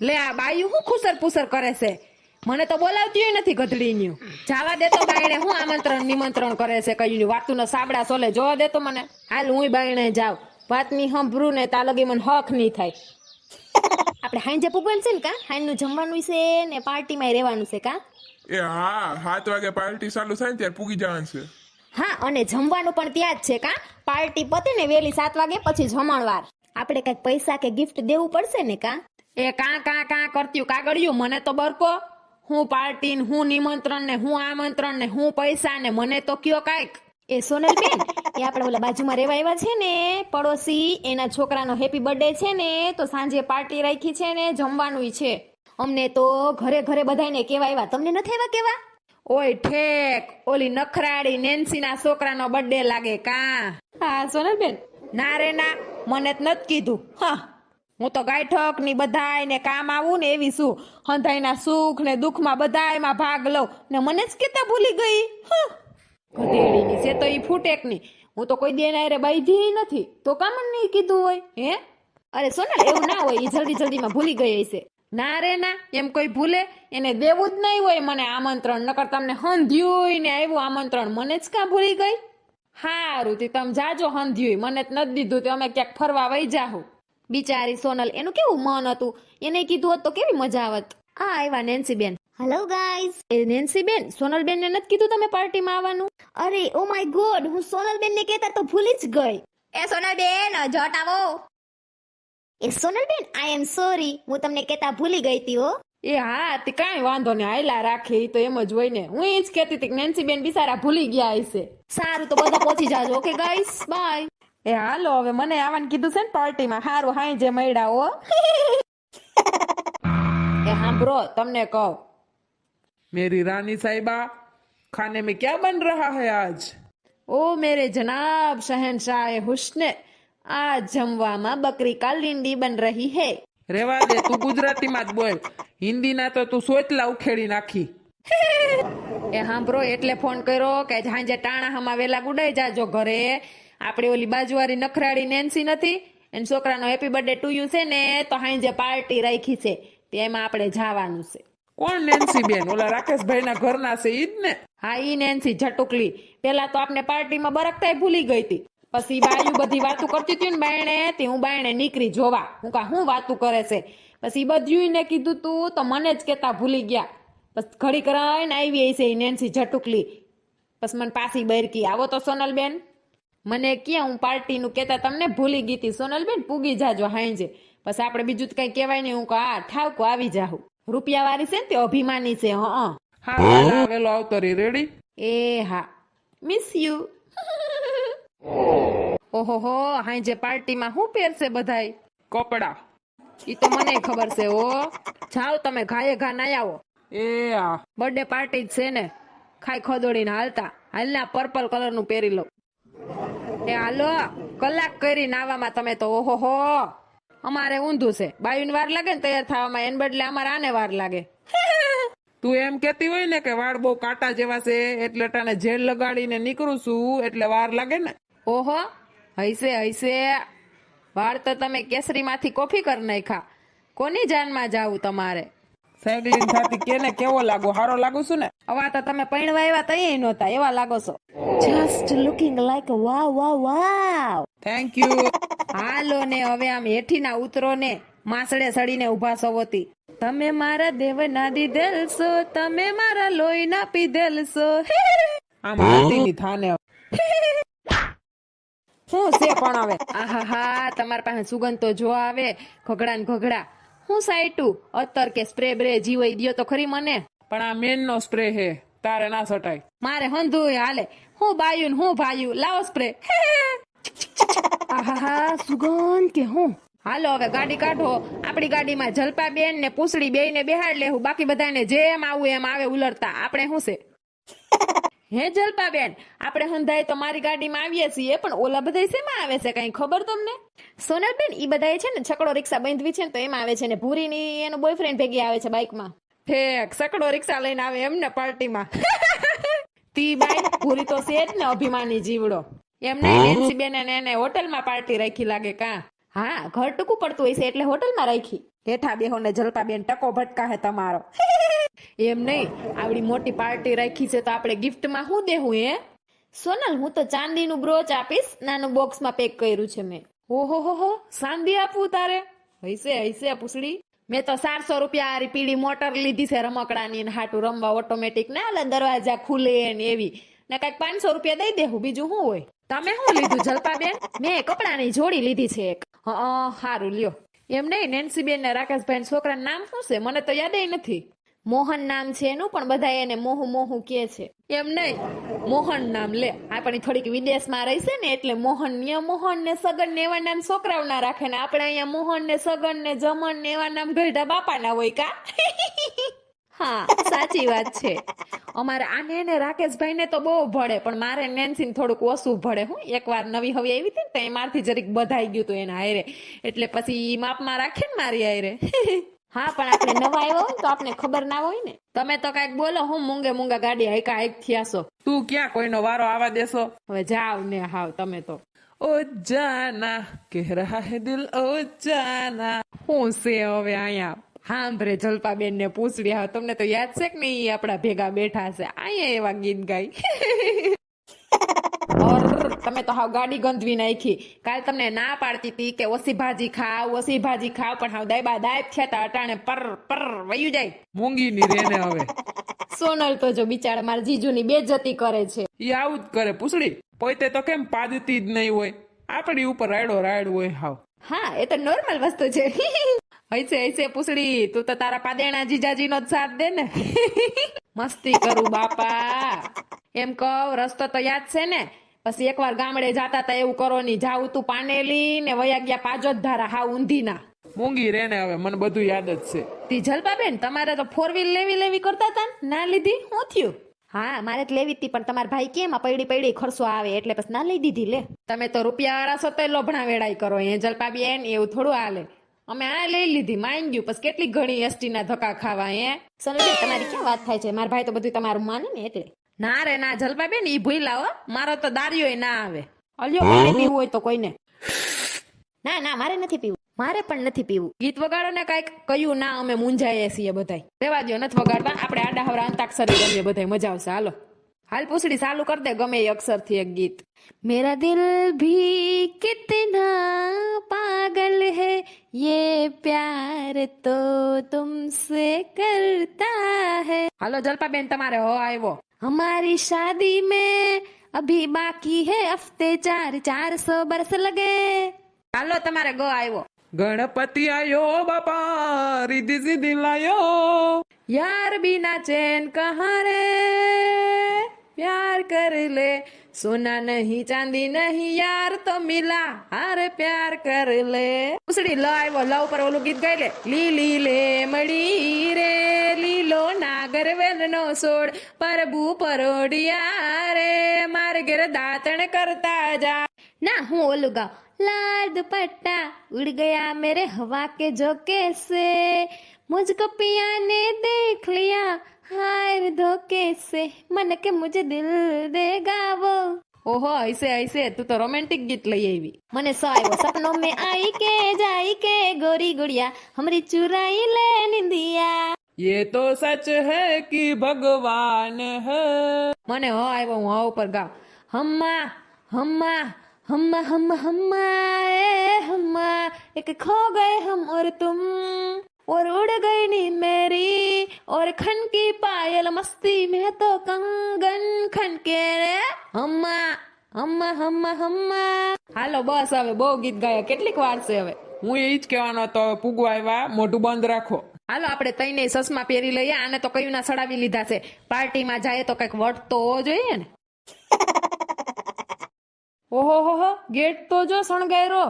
લે આ બાયું હું ખુસર પુસર કરે છે? મને તો બોલાવતી નથી ગધડીન્યું. જાવા દે તો બાયણે હું આમંત્રણ નિમંત્રણ કરે છે કયું વાતું નો સાબડા સોલે જોવા દે તો મને. હાલ હું બાયણે જાવ વાતની સાંભળું ને તા લગી મને હક નહીં થાય. આપણે હાંજે પૂગવાનું છે ને કા? હાંજનું જમવાનું છે ને પાર્ટીમાં રહેવાનું છે કા? એ હા સાત વાગે પાર્ટી ચાલુ થાય ને ત્યારે પૂગી જવાનું છે. હા અને જમવાનું પણ ત્યાં જ છે કા? પાર્ટી પતે ને વેલી સાત વાગે પછી જમણવાર. આપણે કંઈક પૈસા કે ગિફ્ટ દેવું પડશે ને કા? એ કા કા કા કરત્યું કાગળિયું? મને તો બરકો. હું પાર્ટી ને હું નિમંત્રણ ને હું આમંત્રણ ને હું પૈસા ને મને તો કયો કાંઈક. એ સોનલ બેન એ આપણે ઓલા બાજુમાં રહેવા આવ્યા છે ને પડોશી એના છોકરાનો હેપી બર્થડે છે ને તો સાંજે પાર્ટી રાખી છે ને જમવાનું છે. અમને તો ઘરે ઘરે બધાને કેવા આવ્યા. તમને નથી આવ્યા કેવા ઓય ઠેક ઓલી નખરાડી નેન્સીના છોકરાનો બર્થડે લાગે કા? હા સોનલબેન. ના રે ના. મને જ નથી કીધું. હા, હું તો ગાયઠકની બધાયને કામ આવું ને એવી શું હંધાઈના સુખ ને દુઃખમાં બધાયમાં ભાગ લઉં. ને મને જ કેતા ભૂલી ગઈ. ગધેડીની છે તો ઈ ફૂટેકની હું તો કોઈ દેના રે બાઈધી નથી. તો કામ નહીં કીધું હોય, હે? અરે સોનલ એવું ના હોય. ઈ જલ્દી જલ્દીમાં ભૂલી ગઈ હશે. ના રે ના, એમ કોઈ ભૂલે, એને દેવું જ નહીં હોય મને આમંત્રણ. નકર તમને હંધ્યું ને આવ્યું આમંત્રણ. મને જ કાં ભૂલી ગઈ? હારું તે તમે જાજો હંધ્યું મને જ નથી દીધું તે અમે ક્યાંક ફરવા વહી જાહું. બિચારી સોનલ એનું કેવું મન હતું? એને કીધું હોત તો કેવી મજા આવત? આ આવ્યા નેન્સી બેન હેલો ગાઈઝ એ નેન્સી બેન સોનલ બેન ને નથી કીધું તમે પાર્ટીમાં આવવાનું? અરે ઓ માય ગોડ હું સોનલ બેન ને કહેતા તો ભૂલી જ ગઈ. એ સોનલ બેન જટ આવો. એ સોનલ બેન આઈ એમ સોરી હું તમને કહેતા ભૂલી ગઈ હતી હો. એ હા તે કાંઈ વાંધો ને આયલા રાખે ઈ તો એમ જ હોય ને હું એ જ કહેતી હતી કે નેન્સી બેન બિચારા ભૂલી ગયા હશે સારું તો બધા પહોંચી જાજો ઓકે ગાઈસ બાય એ હાલો હવે મને આવવાનું કીધું છે ને પાર્ટીમાં હારું હાઈ જે મળ્યા હો એ સાંભળો તમને કહું मेरी रानी साहिबा खाने में क्या बन रहा है आज ઓ મેરે જનાબ શહેનશાહ હુસ્ન આ જમવામાં બકરી કા લીંડી બન રહી હે રેવા દે તું ગુજરાતીમાં જ બોલ. હિન્દીના તો તું સોચલા ઉખેડી નાખી. એ સાંભળો એટલે ફોન કર્યો કે સાંજે ટાણા હમા વેલા ગુડાઈ જાજો ઘરે. આપણે ઓલી બાજુવાળી નખરાળી નેન્સી નથી એન છોકરાનો હેપી બર્થડે ટુ યુ છે ને તો સાંજે પાર્ટી રાખી છે તેમાં આપણે જવાનું છે. કોણ નેન્સી બેન? ઓલા રાકેશભાઈ ના ઘરના છે ઈ જ ને? હા ઈ નેન્સી ઝટુકલી. પેલા તો આપણે પાર્ટીમાં બરકતાય ભૂલી ગઈ હતી. પછી બાયું બધી વાતું કરતી હતી ને બાયણે તે હું બાયણે નીકળી જોવા. હું કા હું વાતું કરે છે? પછી બધું ને કીધું તું તો મને જ કહેતા ભૂલી ગયા. બસ ઘડી કરાવીને આવી છે ઈ નેન્સી ઝટુકલી. બસ મને પાછી બરકી આવો તો સોનલબેન. મને ક્યાં હું પાર્ટીનું કહેતા તમને ભૂલી ગઈ હતી. સોનલબેન પૂગી જાજો હાંજે. પછી આપણે બીજું તો કંઈ કહેવાય નહીં. હું કહું આ ઠાવકો આવી જાઉ રૂપિયા વાળી છે ને તે અભિમાની છે હા હા. આવતો રહી રેડી એ હા. મિસ યુ ઓહો હાંજે પાર્ટીમાં શું પહેરશે બધાય? કપડા. ઈ તો મને ખબર છે ઓ જાઓ તમે ઘાયે ઘા ના આવો. એ આ. બર્થડે પાર્ટી જ છે ને. ખાઈ ખોદોડીને હાલતા. હાલના પર્પલ કલરનું પહેરી લો એ હાલો કલાક કરી નાવામાં તમે તો ઓહો હો અમારે ઊંધું છે. બાયુને વાર લાગે ને તૈયાર થવામાં? એને બદલે અમારે આને વાર લાગે. તું એમ કેતી હોય ને કે વાળ બહુ કાંટા જેવા છે એટલે તને જેલ લગાડીને નીકળું છું એટલે વાર લાગે ને. ઓહો હૈસે હૈસે. વાળ તો તમે કેસરીમાંથી કોફી કરી નાખા કોની જાનમાં જાવું તમારે? સાયકલિંગ થતી કેને કેવો લાગુ? હારો લાગુ છું ને? અવા તો તમે પૈણવા એવા તઈ નહોતા એવા લાગો છો. Just looking like wow wow wow thank you હાલો ને હવે આમ હેઠીના ઉતરો ને માસડે સડીને ઊભા સવોતી તમે મારા દેવના દીધેલ છો તમે મારા લોહી ના પીધેલ છો. આમ થાને. શું છે પણ હવે? આહાહા તમારા પાસે સુગંધ તો જો આવે ઘઘડા ને ઘઘડા. હું સાઈટું અત્તર કે સ્પ્રે બ્રે જીવાઈ દયો તો ખરી મને. પણ આ મેન નો સ્પ્રે હે તારે ના સટાય. મારે હંધુય હાલે. હું બાયું ને હું ભાયું લાવો સ્પ્રે આહા સુગંધ કે હું? હાલો હવે ગાડી કાઢો. આપણી ગાડીમાં જલપા બેન ને પૂસડી બે ને બેહાડ લેવું બાકી બધાને જેમ આવું એમ આવે ઉલરતા. આપણે શું છે? હે જલપા બેન આપણે હંધાય તો મારી ગાડીમાં આવીએ છીએ પણ ઓલા બધા શેમાં આવે છે કઈ? ખબર તમને? સોનલ બેન ઈ બધાએ છે ને છકડો રિક્ષા બાંધવી છે ને તો એમાં આવે છે ને ભૂરીની એનો બોયફ્રેન્ડ ભેગી આવે છે બાઇકમાં. ઠેક સકડો રિક્ષા લઈને આવે એમને પાર્ટીમાં. તી બાઈ ભૂરી તો છે જ ને અભિમાની જીવડો. એમ એનસી બેન એને હોટલમાં પાર્ટી રાખી લાગે કા? હા ઘર ટૂંકું પડતું હોય છે એટલે હોટલમાં રાખી. હેઠા બેહો ને જલપાબેન ટકો ભટકા હે તમારો. એમ નહીં, આવડી મોટી પાર્ટી રાખી છે તો આપણે ગિફ્ટમાં શું દેવું એ સોનલ, હું તો ચાંદીનું બ્રોચ આપીશ, નાનું બોક્સમાં પેક કર્યું છે મેં. ઓહો, હો હો ચાંદી આપવું તારે? હૈસે હૈસે પૂછડી. મેં તો ચારસો રૂપિયા આરી પીળી મોટર લીધી છે રમકડાની ને હાટું રમવા ઓટોમેટિક ને આલે દરવાજા ખુલે ને એવી. ને કંઈક પાંચસો રૂપિયા દઈ દેવું બીજું શું હોય? તમે શું લીધું જલપાબેન? મેં કપડાની જોડી લીધી છે એક. હા સારું લ્યો. એમ નહીં નેન્સીબેન ને રાકેશભાઈ છોકરાનું નામ શું છે? મને તો યાદ નથી. મોહન નામ છે એનું, પણ બધા એને મોહુ મોહુ કે છે. એમ નહીં, મોહન નામ લે. આપણી થોડીક વિદેશમાં રહી છે ને, એટલે મોહન ને મોહન ને સગન ને એવા નામ છોકરાઓ ના રાખે ને, આપણે અહીંયા મોહન ને સગન ને જમન ને એવા નામ ગઢા બાપા ના હોય કા? હા સાચી વાત છે. અમારે આને ને રાકેશભાઈ ને તો બહુ ભળે પણ મારે નેન્સી ને થોડુંક ઓછું ભળે હું. એકવાર નવી હવે આવી હતી ને તો એ મારથી જરીક બધાઈ ગયું હતું એના હારે. એટલે પછી ઈ માપમાં રાખે ને મારી હારે. હા પણ આપણે નવા આવ્યો હોય તો આપણે ખબર ના હોય ને. તમે તો કંઈક બોલો હું મૂંગે મૂંગા ગાડી હાઈકા હાઈક થયા છો. તું ક્યાં કોઈનો વારો આવા દેશો હવે જાવ ને હાવ તમે તો. ઓ જાના કે રહા હે દિલ ઓ જાના. હું છે હવે અહીંયા? સાંભળે જલપાબેન ને પૂછડી હા તમને તો યાદ છે કે નહીં? આપણા ભેગા બેઠા છે. અહીંયા એવા ગીત ગાય તમે તો હાવ ગાડી ગંધવી નાખી. કાલ તમને ના પાડતી હતી કે ઓસી ભાજી ખાવ ઓસી ભાજી ખાવ પણ હાવ દાયબા દાયબ થયા તા અટાણે. પર પર વયું જાય. મૂંગીની રેને હવે. સોનલ તો જો બિચારા મારા જીજુની બેજતી કરે છે. એ આવું જ કરે. પૂછડી પોતે તો કેમ પાદતી જ નહીં હોય? આપણી ઉપર રાયડો રાયડ હોય હાવ. હા એ તો નોર્મલ વસ્તુ છે. હૈસે હૈસે પૂછડી તું તો તારા પાદેણા જીજાજીનો જ સાથ દે ને. મસ્તી કરું બાપા. એમ કહું રસ્તો તો યાદ છે ને? પછી એકવાર ગામડે જાતા તા એવું કરો ની જાઉં તું પાનેલી ને વયા ગયા પાજો જ ધારા હા ઊંધીના. મૂંગી રેને હવે મને બધું યાદ જ છે. તી જલપાબેન તમારે તો ફોર વ્હીલ લેવી લેવી કરતા તા ને? ના લીધી? હું થયું? હા મારે તો લેવી હતી પણ તમારા ભાઈ કેમ આ પૈડી પૈડી ખર્ચો આવે એટલે પછી ના લઈ દીધી લે. તમે તો રૂપિયા વાળા છો તો લોભણા વેડાઈ કરો એ જલપાબેન? એવું થોડું હાલે. અમે આ લઈ લીધી માન ગયું પછી કેટલી ઘણી એસટી ના ધક્કા ખાવા એ સનલબેન તમારી ક્યાં વાત થાય છે? મારા ભાઈ તો બધું તમારું માને ને એટલે. ના રે ના જલપાબેન ઈ ભૂલા લાવો મારો તો દારિયો ના આવે. અલ્યો કોઈને પીવું હોય તો કોઈને. ના ના મારે નથી પીવું. મારે પણ નથી પીવું. ગીત વગાડો ને કાંઈક કયું ના અમે મૂંઝાઈએ છીએ બધાય. રેવા દો નથી વગાડવા આપણે આડા હવરા અંતાક્ષરી રમીએ બધાય. મજા આવશે. હાલો. હાલ પૂછડી ચાલુ કર દે ગમે એ અક્ષર થી એક ગીત મેરા દિલ ભી કિતના પાગલ है ये प्यार तो तुमसे करता है હાલો જલપાબેન તમારે હો આવ્યો हमारी शादी में अभी बाकी है हफ्ते चार चार सौ बरस लगे હાલો તમારે ગ આવ્યો ગણપતિ આયો બાપા રીધી સીધી લાયો यार बिना चैन कहाँ रे प्यार कर ले सोना नहीं चांदी नहीं यार तो मिला हार प्यार कर લે ઉસડી લ આવ્યો લ ઉપર ઓલું ગીત ગાઈ લે લીલી લે મળી રે લીલો નાગર વેલ નો સોડ પરબુ પરોડિયા રે માર ઘેર દાંતણ કરતા જા ના હું ઓલું ગાઉં लाल दुपट्टा उड़ गया मेरे हवा के झोंके से मुझको पिया ने देख लिया। हार धोखे से मन के मुझे दिल देगा वो। ओहो ऐसे ऐसे तू तो रोमांटिक गीत लई आई मने सायो सपनों में आई के जाई के गोरी गुड़िया। हमारी चुराई ले निंदिया। ये तो सच है कि भगवान है। मने हो आयो वो हो ऊपर गा। हम्मा हम्मा हम्मा हम्मा हम्मा ए हम्मा। एक खो गए हम और तुम। और उड़ गई नींद मेरी और खन की पायल मस्ती में तो कंगन खन के रे હમ્મા હમ્મા હમ્મા હમ્મા હાલો બસ હવે બહુ ગીત ગાયા કેટલીક વાર છે હવે હું એ જ કહેવાનો હતો હવે પૂગવા આવ્યા મોઢું બંધ રાખો હાલો આપણે તઈને સસમા પહેરી લઈએ આને તો કયું ના સડાવી લીધા છે પાર્ટીમાં જાય તો કઈક વટ તો હોવો જોઈએ ને ઓહો હો હો ગેટ તો જો શણગાયરો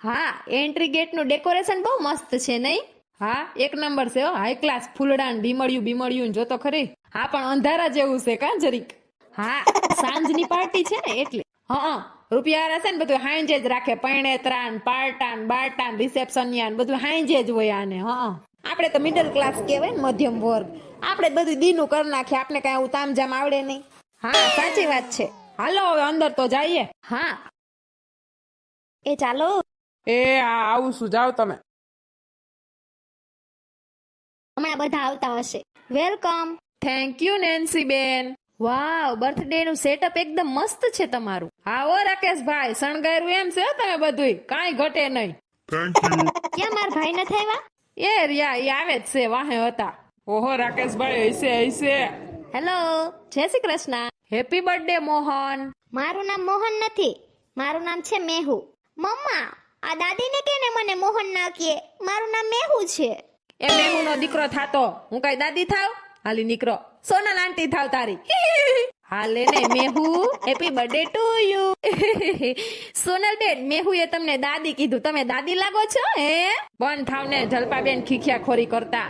હા એન્ટ્રી ગેટ નું ડેકોરેશન બહુ મસ્ત છે નહીં હા? એક નંબર છે હાઈ ક્લાસ ફૂલડા ને બીમળ્યું બીમળિયું જો તો ખરી? હા પણ અંધારા જેવું છે કા જરીક? હા સાંજની પાર્ટી છે ને એટલે. હા રૂપિયા છે ને બધું હાંજે જ રાખે. પૈણેત્રાન પાર્ટાન બાર્ટાન રિસેપ્શનિયાન બધું હાંજે જ હોય આને. હા આપણે તો મિડલ ક્લાસ કહેવાય ને મધ્યમ વર્ગ. આપણે બધું દીનું કરી નાખીએ. આપણે કઈ આવું તામજામ આવડે નહીં. હા સાચી વાત છે. હાલો હવે અંદર તો જઈએ. હા. એ ચાલો. એ આ આવું શું જાઓ તમે. હમણાં બધા આવતા હશે. વેલકમ થેન્ક યુ નેન્સી બેન વાવ બર્થડે નું સેટઅપ એકદમ મસ્ત છે તમારું. આવો રાકેશભાઈ શણગાર્યું એમ છે તમે બધું કાંઈ ઘટે નહીં. થેન્ક યુ ક્યાં માર ભાઈ નથી આવ્યા? એ રિયા એ આવે જ છે વાહે હતા. ઓહો રાકેશભાઈ હૈસે હૈસે હેલો જય Shri Krishna. Happy birthday Mohan. મારું નામ મોહન નથી. મારું નામ છે મેહુ. મમ્મા આ દાદીને કે મને મોહન ના કહે મારું નામ મેહુ છે. એ મેહુ નો દીકરો થાતો. હું કઈ દાદી થાવ? હાલી નીકળો. સોનલ આંટી થાવ તારી. હાલે ને Mehu. Happy birthday to you Sonal ben Mehu એ તમને દાદી કીધું. તમે દાદી લાગો છો હે? બંધ થાવ ને જલપાબેન ખીખ્યા ખોરી કરતા.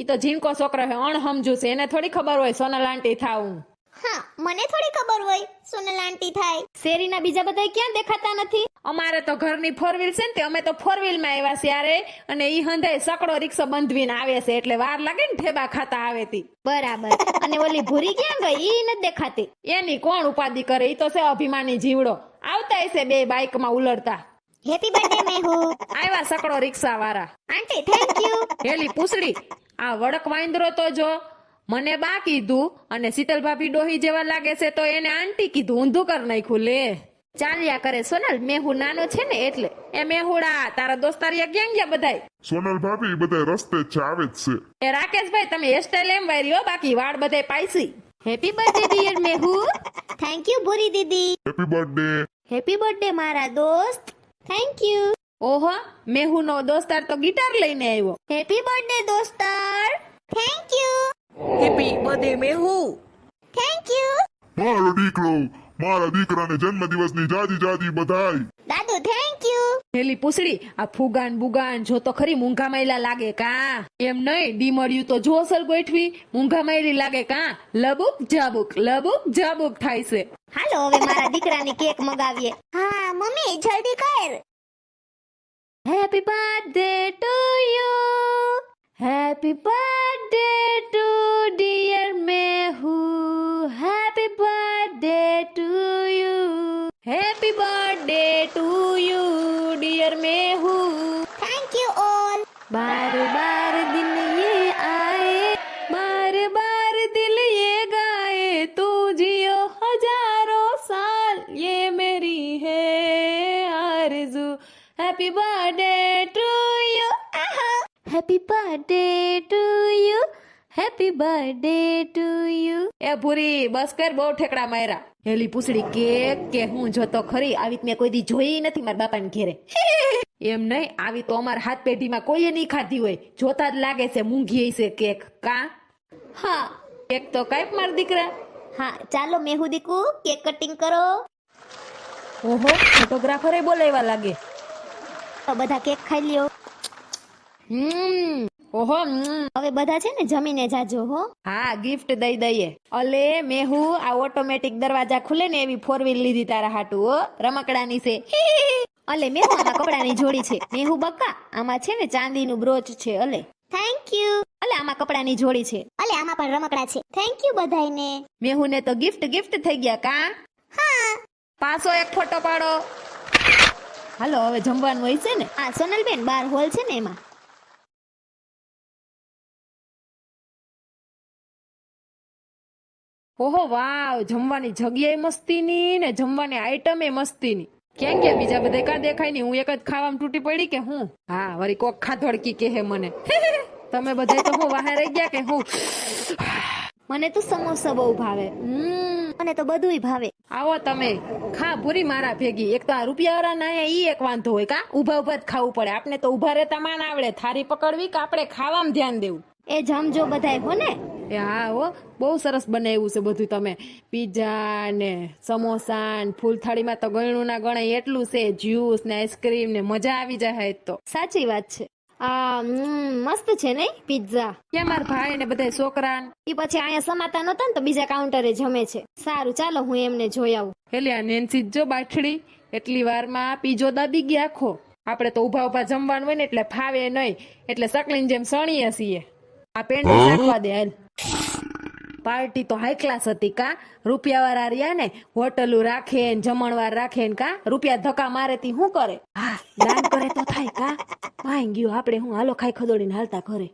ઈ તો જીનકો છોકરો હે અણહમજુ છે. એને થોડી ખબર હોય સોનલ આંટી થાવ. હું હા મને થોડી ખબર હોય સોનલ આંટી થાય. શેરીના બીજા બધા ક્યાં દેખાતા નથી? અમારે તો ઘરની ફોર વ્હીલ છે ને તે અમે તો ફોર વ્હીલમાં આવ્યા છે યારે અને ઈ હંધાય સકડો રિક્ષો બંધવીને આવે છે એટલે વાર લાગે ને ઠેબા ખાતા આવે તી. બરાબર. અને ઓલી ભૂરી ક્યાં ગઈ? ઈ નથી દેખાતી. એની કોણ ઉપાધિ કરે? ઈ તો છે અભિમાની જીવડો. આવતા હશે બે બાઇકમાં ઉલડતા હેપી બર્થડે મેહુ આવ્યા સકડો રિક્ષા વાળા આંટી થેન્ક યુ હેલી પૂછડી આ વડક વાંદરો તો જો મને બા કીધું અને શીતલ ભાભી ડોહી જેવા લાગે છે તો એને આંટી કીધું ઊંધું કર નાખ્યું લે. ચાલ્યા કરે. સોનલ મેહુ નાનો છે ને એટલે. એ મેહુડા તારા દોસ્તારિયા ક્યાં ગયા બધાય? સોનલ ભાભી બધા રસ્તે જ છે આવે જ છે. એ રાકેશભાઈ તમે હેરસ્ટાઈલ એમ વાર્યો બાકી વાળ બધે spicy happy birthday dear Mehu. Thank you Bhuri Didi. Happy birthday happy birthday મારા દોસ્ત. થેન્ક યુ ઓહો મેહુ નો દોસ્તાર તો ગિટાર લઈને આવ્યો. હેપી બર્થડે દોસ્તાર. Thank you happy birthday Mehu. Thank you મારો દીકરો મારા દીકરાને જન્મદિવસની જાજી જાજી બધાઈ દાદુ થેન્ક યુ પેલી પૂછડી આ ફુગાન બુગાન જો તો ખરી મૂંઘા માયલા લાગે કા? એમ નહીં ડીમડ્યું તો જો ગોઠવી મૂંઘા મૈલી લાગે કા? લબુક જાબુક લબુક જાબુક થાય છે. હાલો હવે મારા દીકરાની કેક મગાવીએ. હા મમ્મી જલ્દી કર. Happy birthday to you happy birthday happy birthday to you happy birthday to you happy birthday to you એ ભૂરી બસ કર બહુ ઠેકડા માર્યા. હેલી પૂછડી કેક કે હું જોતો ખરી આવી મેં કોઈ દી જોઈ નથી મારા બાપાને ઘેરે. એમ નહીં આવી તો અમારા હાથ પેઢીમાં કોઈએ નહીં ખાધી હોય. જોતા જ લાગે છે મૂંઘી છે કેક. કા? હા. કેક તો કાંઈ મારા દીકરા. હા ચાલો મેહુદીકુ કેક કટિંગ કરો. ઓહો ફોટોગ્રાફરે બોલાવ્યા લાગે. બધા કેક ખાઈ લ્યો. હમ ઓહો હવે બધા છે ને જમીને જાજો હો. હા ગિફ્ટ દઈ દઈએ. અલે મેહુ આ ઓટોમેટિક દરવાજા ખુલે ને એવી ફોર વ્હીલ લીધી તારા હાટુ હો. રમકડાની છે. અલે મેહુ આમાં કપડાની જોડી છે. મેહુ બક્કા આમાં છે ને ચાંદીનું બ્રોચ છે અલે. થેન્ક યુ અલે આમાં કપડાની જોડી છે. અલે આમાં પણ રમકડા છે. થેન્ક યુ બધાયને. મેહુને તો ગિફ્ટ ગિફ્ટ થઈ ગયા કા? હા. પાછો એક ફોટો પાડો. હાલો હવે જમવાનું હોય છે ને? આ સોનલબેન બાર હોલ છે ને એમાં. ઓહો વાવ જમવાની જગ્યાએ મસ્તીની ને જમવાની આઈટમે મસ્તીની ક્યાં કે બીજા બધા કા દેખાય નહીં હું એક જ ખાવામાં તૂટી પડી કે હું? હા વળી કોક ખાધોડકી કહે મને. તમે બધા તો હું વાહે રહી ગયા કે હું? મને તો સમોસા બહુ ભાવે. હમ, મને તો બધુંય ભાવે. આવો તમે. ખા ભૂરી મારા ભેગી. એક તો આ રૂપિયા ના ઈ એક વાંધો હોય. કા? ઊભા ઊભા જ ખાવું પડે. આપણે તો ઊભા રહેતા માન આવડે. થારી પકડવી કે આપણે ખાવામાં ધ્યાન દેવું? એ જમજો બધાય હો ને? એ હા હો. બહુ સરસ બનાવ્યું છે બધું તમે. પીઝા ને સમોસા ને ફૂલથાળીમાં તો ગણું ના ગણાય. એટલું છે જ્યુસ ને આઈસ્ક્રીમ ને મજા આવી જાય તો. સાચી વાત છે. આ મસ્ત છે નહીં પિઝા કે મારા ભાઈ ને બધા છોકરા એ પછી અહીંયા સમાતા નતા ને તો બીજા કાઉન્ટરે જમે છે. સારું ચાલો હું એમને જોઈ આવું. એટલે આ નેન્સી જ જો બાઠડી એટલી વારમાં પીજો દાબી ગયા આખો આપણે તો ઊભા ઊભા જમવાનું હોય ને એટલે ફાવે નહીં એટલે સકલીન જેમ સણીએ છીએ. આ પેન્ટ રાખવા દે હાલ. પાર્ટી તો હાઈ ક્લાસ હતી કા? રૂપિયા વાળા રહ્યા ને, હોટલું રાખે ને, જમણવાર રાખે ને કા? રૂપિયા ધક્કા મારે તી શું કરે? હા દાન કરે તો થાય કા? ભાઈ ગયું, આપણે હું હાલો ખાઈ ખદોડીને હાલતા ઘરે.